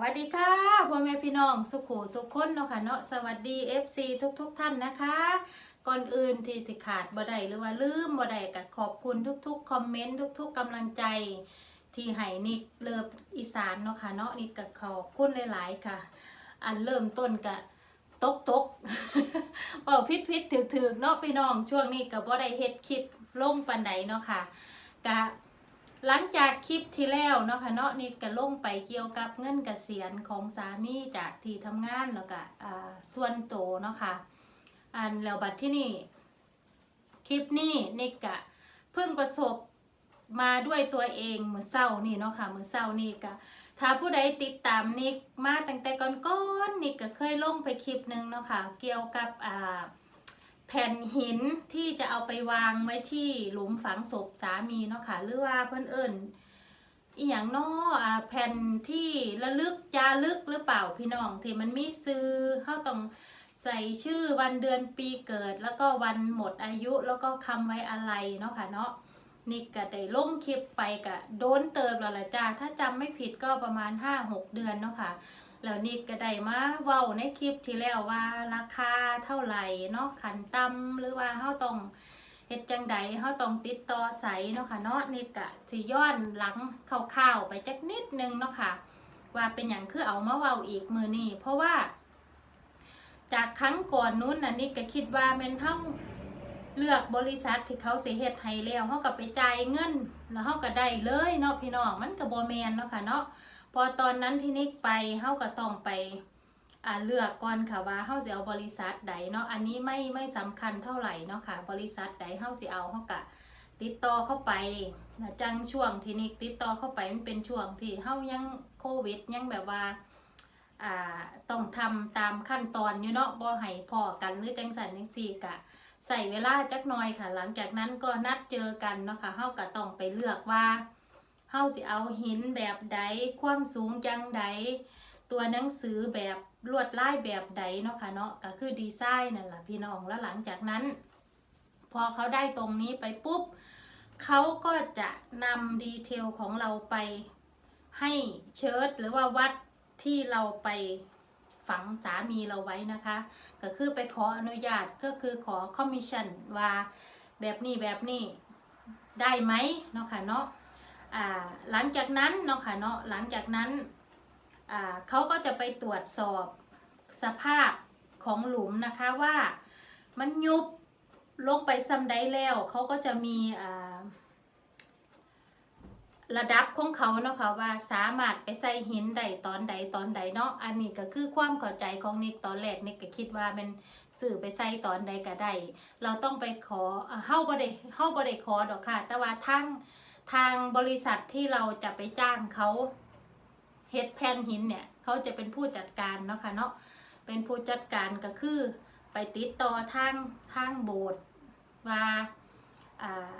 วัสดีค่ะพ่อแม่พี่น้องสุขูสุขคนเนาะค่ะเนาะสวัสดี FC ทุกๆทท่านนะคะ ก่อนอื่นที่สิขาดบ่ได้หรือว่าลืมบ่ได้ก็ขอบคุณทุกๆคอมเมนต์ทุก ๆกำลังใจ ที่ให้นิกเลิฟอีสานเนาะค่ะเนาะนิกก็ขอบคุณหลายๆค่ะ อันเริ่มต้นกะตกตกเป่าพิษพิษถือถือๆเนาะพี่น้องช่วงนี้ก็บ่ได้เฮ็ดคลิปลงปันใดเนาะค่ะกะ หลังจากคลิปที่แล้วเนาะค่ะเนาะนี่ก็ลงไปเกี่ยวกับเงินเกษียณของสามีจากที่ทำงานแล้วก็อ่าส่วนโตวเนาะค่ะอันแล้วบัดที่นี่คลิปนี้นิกกะเพิ่งประสบมาด้วยตัวเองมือเศร้านี่เนาะค่ะมือเศร้านี่กะถ้าผู้ใดติดตามนิกมาตั้งแต่ก่อนๆนิกก็เคยลงไปคลิปหนึ่งเนาะค่ะเกี่ยวกับอ่า แผ่นหินที่จะเอาไปวางไว้ที่หลุมฝังศพสามีเนาะค่ะหรือว่าเพื่อนเอิญอีหยังนาะอ่าแผ่นที่ระลึกจารึกหรือเปล่าพี่น้องที่มันมีซื้อเขาต้องใส่ชื่อวันเดือนปีเกิด แล้วก็วันหมดอายุแล้วก็คำไว้อะไรเนาะค่ะเนาะนี่ก็ได้ลงคลิปไปกะโดนเติมแล้วละจ้าถ้าจำไม่ผิดก็ประมาณ 5-6 เดือนเนาะค่ะ แล้วนิกก็ได้มาเว้าในคลิปที่แล้วว่าราคาเท่าไหร่เนาะขันต่ำหรือว่าเฮาต้องเฮ็ดจังใดเฮาต้องติดต่อใสเนาะค่ะเนาะนิกก็สิย้อนหลังคร่าวๆไปจักนิดนึงเนาะค่ะ ว่าเป็นหยังคือเอามาเว้าอีกมือนี้เพราะว่า จากครั้งก่อนนู้นน่ะนิกก็คิดว่าแม่นเฮาเลือกบริษัทที่เขาเสิเฮ็ดให้แล้วเฮาก็ไปจ่ายเงิน แล้วเฮาก็ได้เลยเนาะพี่น้องมันก็บ่แม่นเนาะค่ะเนาะ พอตอนนั้นที่นิกไปเฮาก็ต้องไปอ่าเลือกก่อนค่ะว่าเฮาสิเอาบริษัทใดเนาะอันนี้ไม่ไม่สำคัญเท่าไหร่เนาะค่ะ บริษัทใดเฮาสิเอาเฮาก็ติดต่อเข้าไปจังช่วงที่นิกติดต่อเข้าไปมันเป็นช่วงที่เฮายังโควิดยังแบบว่าอ่าต้องทำตามขั้นตอนอยู่เนาะบ่ให้พอกันหรือจังสันจังซี่กะใส่เวลาจักหน่อยค่ะ หลังจากนั้นก็นัดเจอกันเนาะค่ะเฮาก็ต้องไปเลือกว่า เฮาสิเอาหินแบบใด ความสูงจังใด ตัวหนังสือแบบลวดลายแบบใดเนาะค่ะเนาะก็คือดีไซน์นั่นแหละพี่น้องแล้วหลังจากนั้น พอเขาได้ตรงนี้ไปปุ๊บเขาก็จะนำดีเทลของเราไปให้เชิดหรือว่าวัดที่เราไปฝังสามีเราไว้นะคะ ก็คือไปขออนุญาตก็คือขอคอมมิชชั่นว่าแบบนี้แบบนี้ได้ไหมเนาะค่ะเนาะ หลังจากนั้นเนาะค่ะเนาะหลังจากนั้นเขาก็จะไปตรวจสอบสภาพของหลุมนะคะว่ามันยุบลงไปซ้ำใดแล้วเขาก็จะมีระดับของเขาเนาะค่ะว่าสามารถไปใส่หินใดตอนใดตอนใดเนาะอันนี้ก็คือความเข้าใจของนิกตอนแรกนิกก็คิดว่ามันสื่อไปใส่ตอนใดก็ได้เราต้องไปขอเฮ้าบ่ได้เฮ้าบ่ได้ขอดอกค่ะ แต่ว่าทั้ง ทางบริษัทที่เราจะไปจ้างเขาเฮ็ดแผ่นหินเนี่ยเขาจะเป็นผู้จัดการเนาะค่ะเนาะเป็นผู้จัดการก็คือไปติดต่อทางทางโบสถ์ว่าอ่า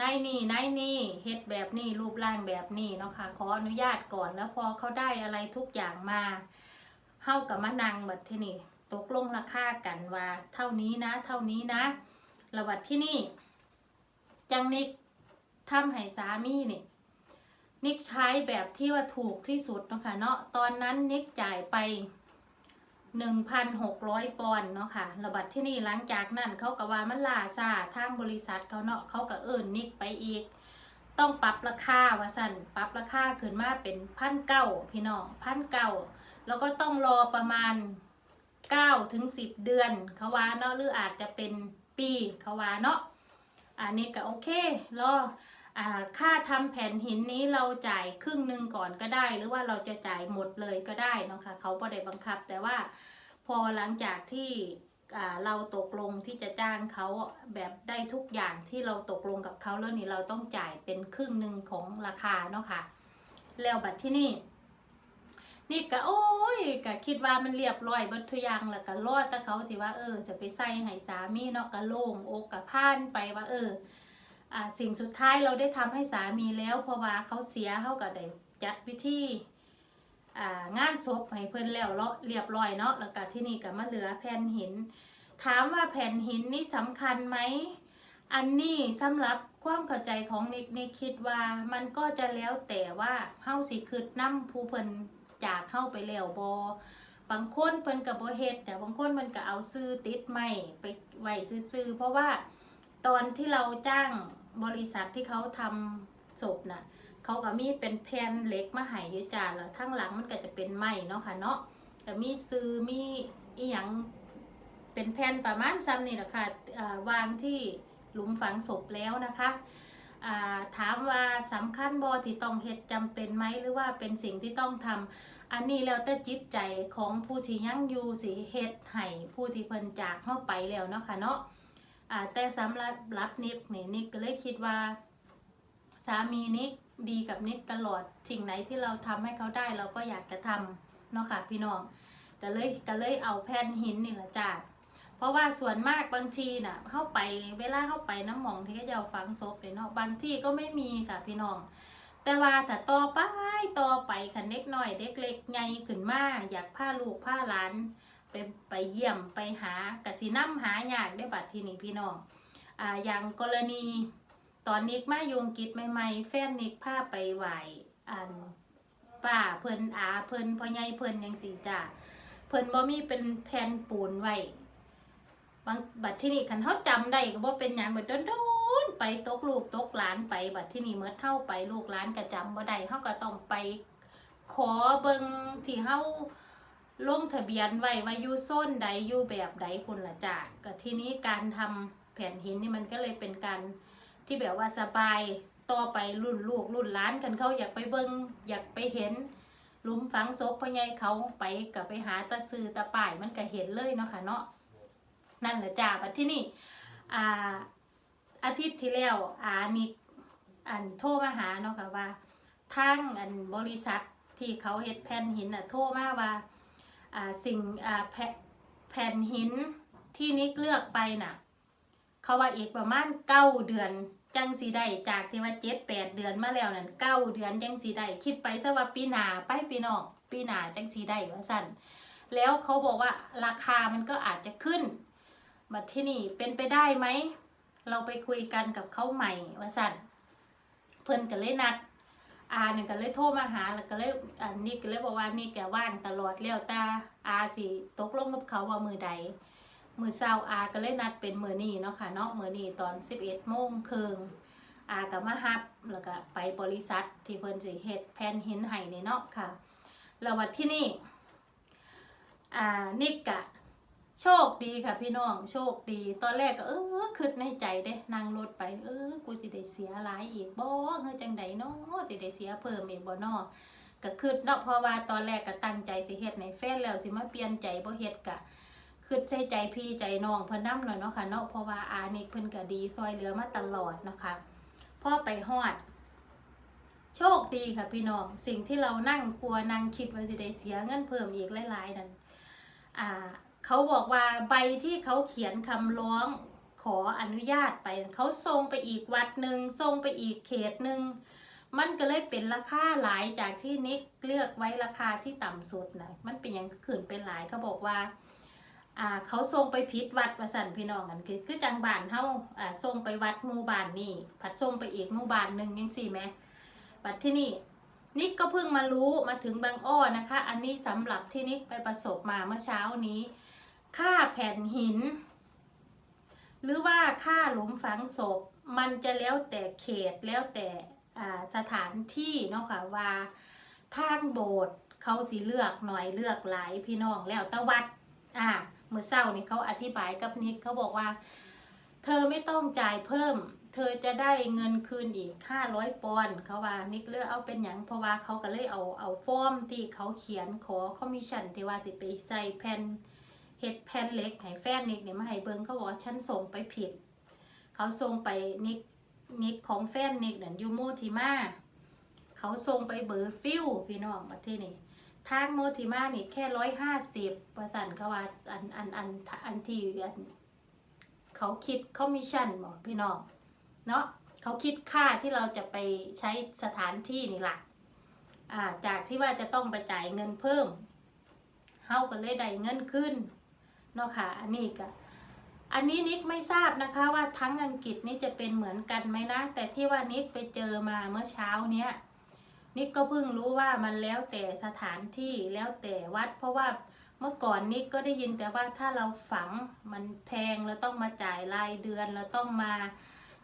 นายนี่นายนี่เฮ็ดแบบนี้รูปร่างแบบนี้เนาะค่ะขออนุญาตก่อนแล้วพอเขาได้อะไรทุกอย่างมาเฮากับมานั่งบัดที่นี่ตกลงราคากันว่า เท่านี้นะ เท่านี้นะระบัดที่นี่จังนิก ทำให้สามีนี่นิกใช้แบบที่ว่าถูกที่สุดเนาะค่ะเนาะตอนนั้นนิกจ่ายไป 1,600 ปอนด์เนาะค่ะระบัดที่นี่หลังจากนั้นเขาก็ว่ามันลาซาทางบริษัทเขาเนาะเขาก็เอิญนิกไปอีก ต้องปรับราคาว่าสั่นปรับราคาขึ้นมาเป็นพันเก้าพี่น้องพันเก้าแล้วก็ต้องรอประมาณ9ถึง10 เดือนเขาว่าเนาะหรืออาจจะเป็นปีเขาว่าเนาะอันนี้ก็โอเครอ ค่าทำแผ่นหินนี้เราจ่ายครึ่งหนึ่งก่อนก็ได้ หรือว่าเราจะจ่ายหมดเลยก็ได้นะคะเขาก็ได้บังคับ แต่ว่าพอหลังจากที่เราตกลงที่จะจ้างเขาแบบได้ทุกอย่างที่เราตกลงกับเขาแล้วนี่เราต้องจ่ายเป็นครึ่งหนึ่งของราคาเนาะค่ะแล้วบัดที่นี่ นี่ก็โอ้ยก็คิดว่ามันเรียบร้อยเบัดทุกอย่างแล้วก็รอดแต่เขาสิว่าเออ จะไปใส่ให้สามีเนาะก็โล่งอกก็ผ่านไปว่า เออ สิ่งสุดท้ายเราได้ทำให้สามีแล้วเพราะว่าเขาเสียเขาก็ได้จัดพิธีงานศพให้เพิ่นแล้วเลาเรียบร้อยเนาะแล้วก็ที่นี่ก็มาเหลือแผ่นหิน ถามว่าแผ่นหินนี่สำคัญไหมอันนี้สำหรับความเข้าใจของนิกนิกคิดว่ามันก็จะแล้วแต่ว่าเฮาสิคืดนำผู้เพิ่นจากเข้าไปแล้วบอบางคนเพิ่นกับบ่เฮ็ดแต่บางคนมันก็เอาซื้อติดไม่ไปไว้ซื่อเพราะว่าตอนที่เราจ้าง บริษัทที่เขาทำศพน่ะเขาก็มีเป็นแผ่นเล็กมาให้อยู่จ้าแล้วทั้งหลังมันก็จะเป็นไม้เนาะค่ะเนาะก็มีซื้อมีอีหยังเป็นแผ่นประมาณซ้ำนี่แหละค่ะอ่าวางที่หลุมฝังศพแล้วนะคะาถามว่าสำคัญบอที่ต้องเฮ็ดจำเป็นไหมหรือว่าเป็นสิ่งที่ต้องทำอันนี้แล้วแต่จิตใจของผู้ที่ยั่งอยู่สิเฮ็ดให้ผู้ที่เพิ่นจากเข้าไปแล้วเนาะค่ะเนาะ อ่าแต่สำหรับรับนิกนี่นิกก็เลยคิดว่า สามีนิกดีกับนิกตลอดสิ่งไหนที่เราทำให้เขาได้เราก็อยากจะทำเนาะค่ะพี่น้องก็เลยก็เลยเอาแผ่นหินนี่แหละจ้าเพราะว่าส่วนมากบางทีน่ะเข้าไปเวลาเข้าไปน้ำหมองที่เขาจะเอาฝังศพเนี่ยเนาะบางที่ก็ไม่มีค่ะพี่น้องแต่ว่าแต่ต่อไปต่อไปคันเด็กน้อยเด็กเล็กไงขึ้นมาอยากพาลูกพาหลาน ไปไปเยี่ยมไปหากะสิน้ำหาอยากได้บัดที่นี้พี่น้องอ่าอย่างกรณีตอนนิกมาโยงกิจใหม่ๆ แฟนนิกพาไปไหวอันป้าเพิ่นอาเพิ่นพ่อใหญ่เพิ่นยังสีจ้าเพิ่นบ่มีเป็นแผ่นปูนไว้บางบัดที่นี่คันเขาจำได้ก็บ่เป็นหยังบัดโดนๆไปตกลูกตกหลานไปบัดที่นี่เมื่อเท่าไปลูกหลานก็จำบ่ได้เขาก็ต้องไปขอเบิ่งที่เฮา ลงทะเบียนไว้ว่าอยู่โซนใดอยู่แบบใดคุณละจ้ะก็ทีนี้การทำแผ่นหินนี่มันก็เลยเป็นการที่แบบว่าสบายต่อไปรุ่นลูกรุ่นหลานกันเขาอยากไปเบิ่งอยากไปเห็นหลุมฝังศพพ่อใหญ่เขาไปกับไปหาตาซือตาป่ายมันก็เห็นเลยเนาะค่ะเนาะนั่นแหละจ้าบัดที่นี่อ่าอาทิตย์ที่แล้วอานิกอันโทรมาหาเนาะค่ะว่าทางอันบริษัทที่เขาเฮ็ดแผ่นหินอะโทรมาว่าอ่า สิ่งแผ่นแผ่นหินที่นิกเลือกไปน่ะ เขาว่าอีกประมาณเก้าเดือนจังสีได้จากที่ว่าเจ็ดแปดเดือนมาแล้วนั่นเก้าเดือนจังสีได้คิดไปซะว่าปีหนาไปปีนอกปีหนาจังสีได้ว่าสั่นแล้วเขาบอกว่าราคามันก็อาจจะขึ้นบัดที่นี่เป็นไปได้ไหม เราไปคุยกันกับเขาใหม่ว่าสั่นเพิ่นก็เลยนัด อาเนี่ยก็เลยโทรมาหาแล้วก็เลยอันนี้ก็เลยบอกว่านี่แกว่างตลอดแล้วต่อาสิตกลงกับเขาว่ามือใดมือเศร้าอาก็เลยนัดเป็นมือนี้เนาะค่ะเนาะมือนี้ตอน11โมงครึ่งอาก็มาฮับแล้วก็ไปบริษัทที่เพิ่นสิเฮ็ดแผ่นหินให้นี่เนาะค่ะแล้ววัดที่นี่อ่านิกกะ โชคดีค่ะพี่น้องโชคดี ตอนแรกก็เออคิดในใจเด้นั่งรถไป เออ กูจะได้เสียหลายอีกบ่เฮ้ยจังใดเนาะจะได้เสียเพิ่มอีกบ่เนาะก็คิดเนาะเพราะว่าตอนแรกก็ตั้งใจสิเฮ็ดในแฟนแล้วสิมาเปลี่ยนใจบ่เฮ็ดกะคิดใจใจพี่ใจน้องเพิ่นนำเลยเนาะค่ะเนาะเพราะว่าอานิกเพิ่นก็ดีซอยเหลือมาตลอดนะคะพ่อไปฮอด โชคดีค่ะพี่น้องสิ่งที่เรานั่งกลัวนั่งคิดว่าจะได้เสียเงินเพิ่มอีกหลายๆนั่นอ่า เขาบอกว่าใบที่เขาเขียนคำร้องขออนุญาตไป เขาส่งไปอีกวัดหนึ่งส่งไปอีกเขตหนึ่งมันก็เลยเป็นราคาหลายจากที่นิกเลือกไว้ราคาที่ต่ำสุดนะมันเป็นอย่างขืนเป็นหลายเขาบอกว่าอ่า เขาส่งไปพิษวัดประสันพี่น้องกันคือคือจังบานเฮาอ่าส่งไปวัดหมู่บ้านนี่ผัดส่งไปอีกหมู่บ้านหนึ่งยังสี่ไหมวัดที่นี่นิกก็เพิ่งมารู้มาถึงบางอ้อนะคะ อันนี้สำหรับที่นิกไปประสบมาเมื่อเช้านี้ ค่าแผ่นหิน หรือว่าค่าหลุมฝังศพมันจะแล้วแต่เขตแล้วแต่สถานที่เนาะค่ะว่าทางโบสถ์เขาสิเลือกหน่อยเลือกหลายพี่น้องแล้วตะวัดอ่าเมื่อเช้านี่เขาอธิบายกับนิกเขาบอกว่า เธอไม่ต้องจ่ายเพิ่ม เธอจะได้เงินคืนอีก500ปอนด์เขาว่านิกเลือกเอาเป็นอย่างเพราะว่าเขาก็เลยเอาเอาฟอร์มที่เขาเขียนขอคอมมิชชั่นที่ว่าสิไปใส่แผ่น เฮ็ดแผ่นเล็กให้แฟนนิกเนี่ยมาให้เบิ่งเขาบอกว่าฉันส่งไปผิด เขาส่งไปนิกนิกของแฟนนิกนั่นอยูโมทิมาเขาส่งไปเบอร์ฟิวพี่น้องมาที่นี่ทางโมทิมานี่แค่ร้อยห้าสิบประสันเขาว่าอันอันอันอันที่อันเขาคิดคอมมิชชั่นบอกพี่น้องเนาะเขาคิดค่าที่เราจะไปใช้สถานที่นี่แหละจากที่ว่าจะต้องไปจ่ายเงินเพิ่มเฮาก็เลยได้เงินขึ้น เนาะค่ะ อันนี้ก็อันนี้นิกไม่ทราบนะคะว่าทั้งอังกฤษนี่จะเป็นเหมือนกันไหมนะ แต่ที่ว่านิกไปเจอมาเมื่อเช้าเนี้ยนิกก็เพิ่งรู้ว่ามันแล้วแต่สถานที่แล้วแต่วัด เพราะว่าเมื่อก่อนนิกก็ได้ยินแต่ว่าถ้าเราฝังมันแพงเราต้องมาจ่ายรายเดือนเราต้องมา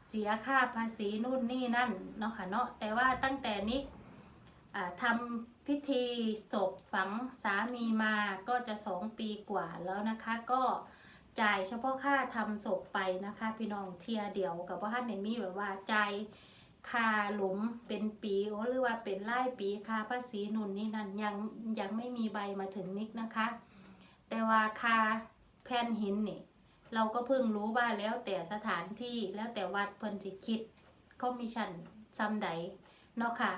เสียค่าภาษีนู่นนี่นั่นเนาะค่ะเนาะแต่ว่าตั้งแต่นิก ทำพิธีศพฝังสามีมาก็จะสองปีกว่าแล้วนะคะ ก็จ่ายเฉพาะค่าทำศพไปนะคะ พี่น้องเทียเดียวกับว่าท่านในมีแบบว่าจ่ายค่าหลุมเป็นปีหรือว่าเป็นไล่ปีค่าภาษีนุ่นนี่นั่นยังยังไม่มีใบมาถึงนิกนะคะ แต่ว่าค่าแผ่นหินนี่เราก็เพิ่งรู้ว่าแล้วแต่สถานที่แล้วแต่วัดเพิ่นสิคิดคอมมิชชั่นซ้ำใดเนาะค่ะ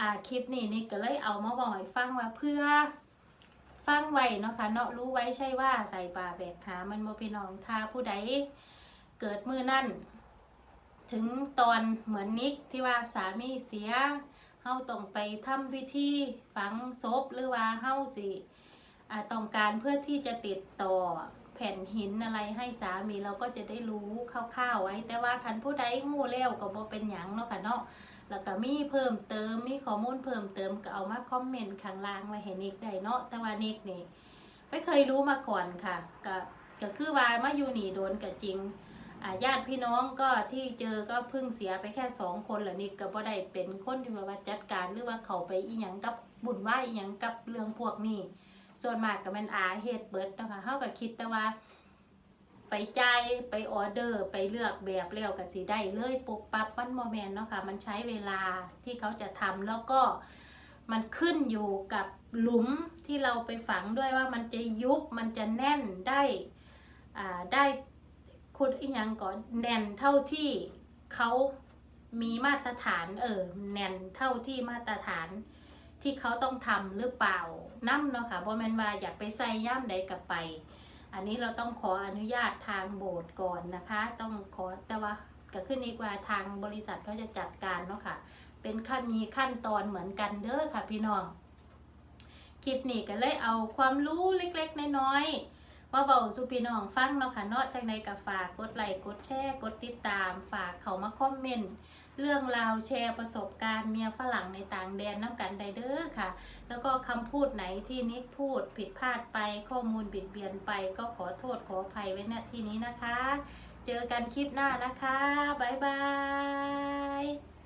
อ่าคลิปนี้นิกก็เลยเอามาบอกให้ฟังว่าเพื่อฟังไว้เนาะค่ะเนาะรู้ไว้ใช่ว่าใส่ป่าแบกขามันบ่พี่น้องถ้าผู้ใดเกิดมือนั่นถึงตอนเหมือนนิกที่ว่าสามีเสียเฮาต้องไปทำพิธีฝังศพหรือว่าเฮาสิต้องการเพื่อที่จะติดต่อแผ่นหินอะไรให้สามีเราก็จะได้รู้คร่าวๆไว้ แต่ว่าคันผู้ใดงูแล้วก็บ่เป็นหยังเนาะค่ะเนาะ แล้วก็มีเพิ่มเติมมีข้อมูลเพิ่มเติมก็เอามาคอมเมนต์ข้างล่างไว้ให้นิกได้เนาะแต่ว่านิกนี่ไม่เคยรู้มาก่อนค่ะก็ก็คือว่ามาอยู่นี่โดนก็จริงญาติพี่น้องก็ที่เจอก็เพิ่งเสียไปแค่สองคนแหละนี่ก็บ่ได้เป็นคนที่ว่าจัดการหรือว่าเขาไปอีหยังกับบุญไหวาอีหยังกับเรื่องพวกนี้ ส่วนมากก็เป็นอาเฮ็ดเบิดนะคะเฮาก็คิดแต่ว่า ไปจ่ายไปออเดอร์ไปเลือกแบบแล้วก็สิได้เลยปุ๊บปั๊บมันบ่แม่นเนาะค่ะมันใช้เวลาที่เขาจะทำแล้วก็มันขึ้นอยู่กับหลุมที่เราไปฝังด้วยว่ามันจะยุบมันจะแน่นได้อ่าได้คุณอีหยังก่อนแน่นเท่าที่เขามีมาตรฐานเออแน่นเท่าที่มาตรฐานที่เขาต้องทำหรือเปล่านั่เนาะค่ะเพราะมันว่าอยากไปใส่ย่ามใดกับไป อันนี้เราต้องขออนุญาตทางโบสถ์ก่อนนะคะ ต้องขอแต่ว่าก็ขึ้นอีกว่าทางบริษัทเขาจะจัดการเนาะค่ะ เป็นขั้นมีขั้นตอนเหมือนกันเด้อค่ะพี่น้องคลิปนี้ก็เลยเอาความรู้เล็กๆน้อยๆว่าเบาสุพี่น้องฟังเนาะค่ะเนาะจังใดก็ฝากกดไลค์กดแชร์กดติดตามฝากเขามาคอมเมนต์ เรื่องราวแชร์ประสบการณ์เมียฝรั่งในต่างแดนน้ำกันไดเดอร์ค่ะ แล้วก็คำพูดไหนที่นิกพูดผิดพลาดไปข้อมูลบิดเบียนไป ก็ขอโทษขออภัยไว้ณที่นี้นะคะ เจอกันคลิปหน้านะคะบ๊ายบาย